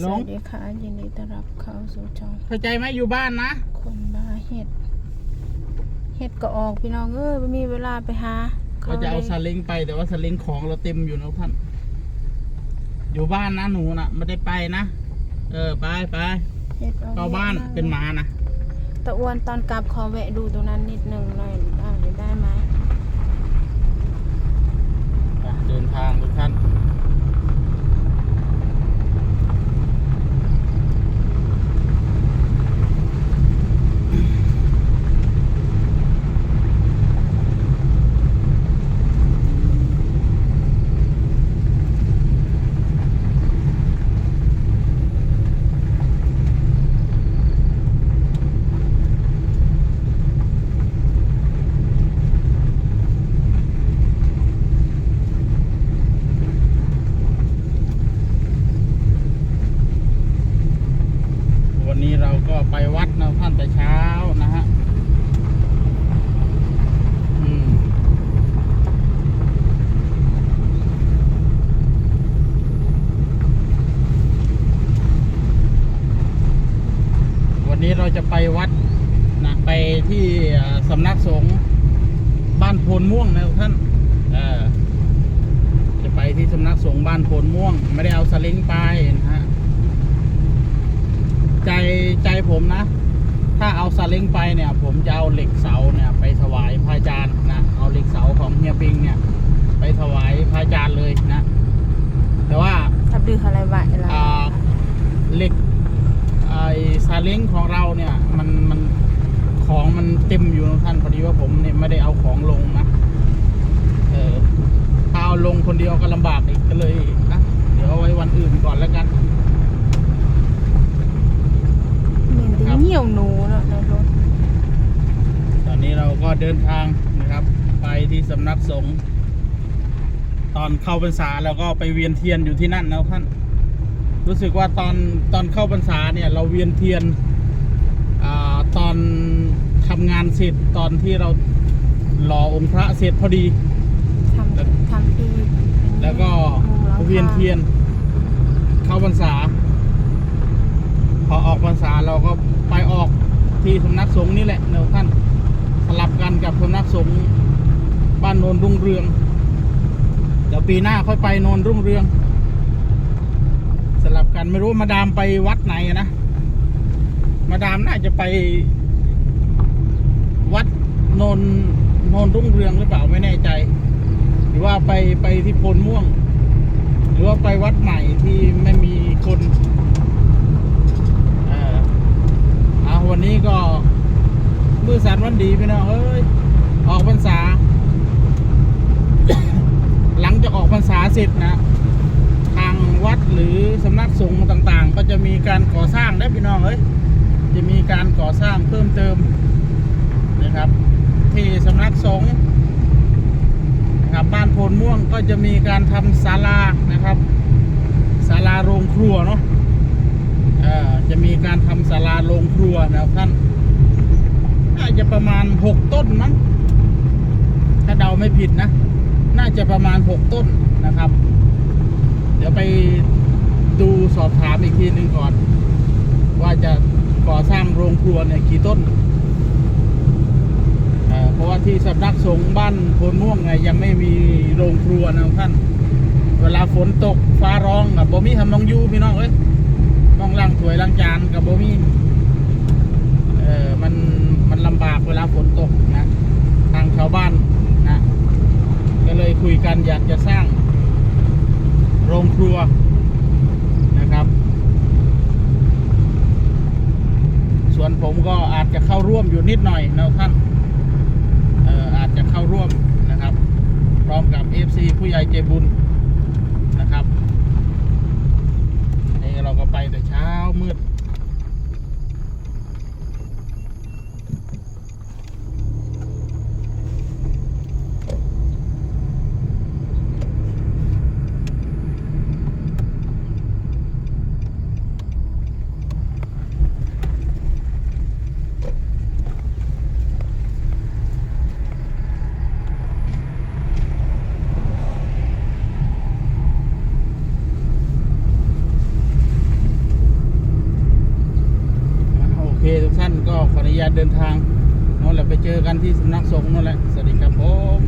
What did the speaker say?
หลสงวัสดีค่ะยินดีต้อนรับเข้าสู่ช่องเข้าใจไหมอยู่บ้านนะคนบ้าเห็ดเห็ดก็ออกพี่น้องเอ้ยไม่มีเวลาไปหาก็จะเอาลยสลิงไปแต่ว่าสลิงของเราเต็มอยู่นะท่านอยู่บ้านนะหนูนะไม่ได้ไปนะเออไปไปเห็ดออกเข้าบ้านยอะมกเป็นหมานะตะอ้วนตอนกลับขอแวะดูตรงนั้นนิดนึงหน่อยอ่าเดี๋ยวได้ไหมไปเดินทางทุกท่านวันนี้เรา ก็ไปวัดนะท่านแต่เช้านะฮะวันนี้เราจะไปวัดนะไปที่สำนักสงฆ์บ้านโพนม่วงนะท่านจะไปที่สำนักสงฆ์บ้านโพนม่วง ไม่ได้เอาสลิงไปนะฮะ ใจใจ ผมนะ ถ้าเอาซาเล้งไปเนี่ย ผมจะเอาเหล็กเสาเนี่ยไปถวายพระอาจารย์นะเอาเหล็กเสาของเฮียปิงเนี่ย ไปถวายพระอาจารย์เลยนะ แต่ว่าทับดื้ออะไรบะอะไรอ่าเหล็กไอ้ซาเล้งของเราเนี่ยมันมันของมันเต็มอยู่นะท่านพอดีว่าผมเนี่ยไม่ได้เอาของลงนะเออถ้าเอาลงคนเดียวก็ลำบากอีกก็เลยนะเดี๋ยวเอาไว้วันอื่นก่อนแล้วกัน เหม็น ครั ที่ บ เหี่ยวหนูเนาะในรถ ตอนนี้ เราก็เดินทางนะครับ ไปที่สำนักสงฆ์ตอนเข้าพรรษาเราก็ไปเวียนเทียนอยู่ที่นั่นนะท่าน รู้สึกว่าตอนตอนเข้าพรรษาเนี่ย เราเวียนเทียนอาตอนทำงานเสร็จตอนที่เรารอองค์พระเสร็จพอดีทำทำที่แล้วก็มุงหลังคาเวียนเทียน เข้าพรรษา พอออกพรรษาเราก็ไปออกที่สำนักสงฆ์นี่แหละเนอะท่านสลับกั นกับสำนักสงฆ์บ้านโนนรุ่งเรือง เดี๋ยวปีหน้าค่อยไปโนนรุ่งเรือง สลับกันไม่รู้มาดามไปวัดไหนนะ มาดามน่าจะไป วัดโนนโนนรุ่งเรืองหรือเปล่าไม่แน่ใจ หรือว่าไปไปที่โพนม่วง หรือว่าไปวัดใหม่ที่ไม่มีคนอ่าวันนี้ก็ มือสันวันดีพี่น้องเอ้ยออกพรรษา หลังจากออกพรรษาเสร็จนะทางวัดหรือสำนักสงฆ์ต่างๆ ก็จะมีการก่อสร้างได้พี่น้องเอ้ยจะมีการก่อสร้างเพิ่มเติมนะครับ ที่สำนักสงฆ์นะครับบ้านโพนม่วงก็จะมีการทำศาลานะครับศาลาโรงครัวเนาะอ่อจะมีการทำศาลาโรงครัวนะครับท่าน ประมาณหกต้นมั้งถ้าเดาไม่ผิดนะ น่าจะประมาณหกต้นนะครับ เดี๋ยวไปดูสอบถามอีกทีหนึ่งก่อน ว่าจะก่อสร้างโรงครัวเนี่ยกี่ต้นเเพราะว่าที่สำนักสงฆ์บ้านโพนม่วงไงยังไม่มีโรงครัวนะท่าน เวลาฝนตกฟ้าร้องกับบ่มีทำน้องยูพี่น้องเอ้ยต้องล้างถ้วยล้างจานกับบ่มีเออมันมันลำบากเวลาฝนตกนะทางชาวบ้านนะก็เลยคุยกันอยากจะสร้างโรงครัวนะครับ ส่วนผมก็อาจจะเข้าร่วมอยู่นิดหน่อยนะท่านอาจจะเข้าร่วมนะครับ พร้อมกับ FC ผู้ใหญ่ใจบุญนะครับนี่เราก็ไปแต่เช้ามืด ขออนุญาตเดินทางนั่นแหละไปเจอกันที่สำนักสงฆ์นั่นแหละ สวัสดีครับผม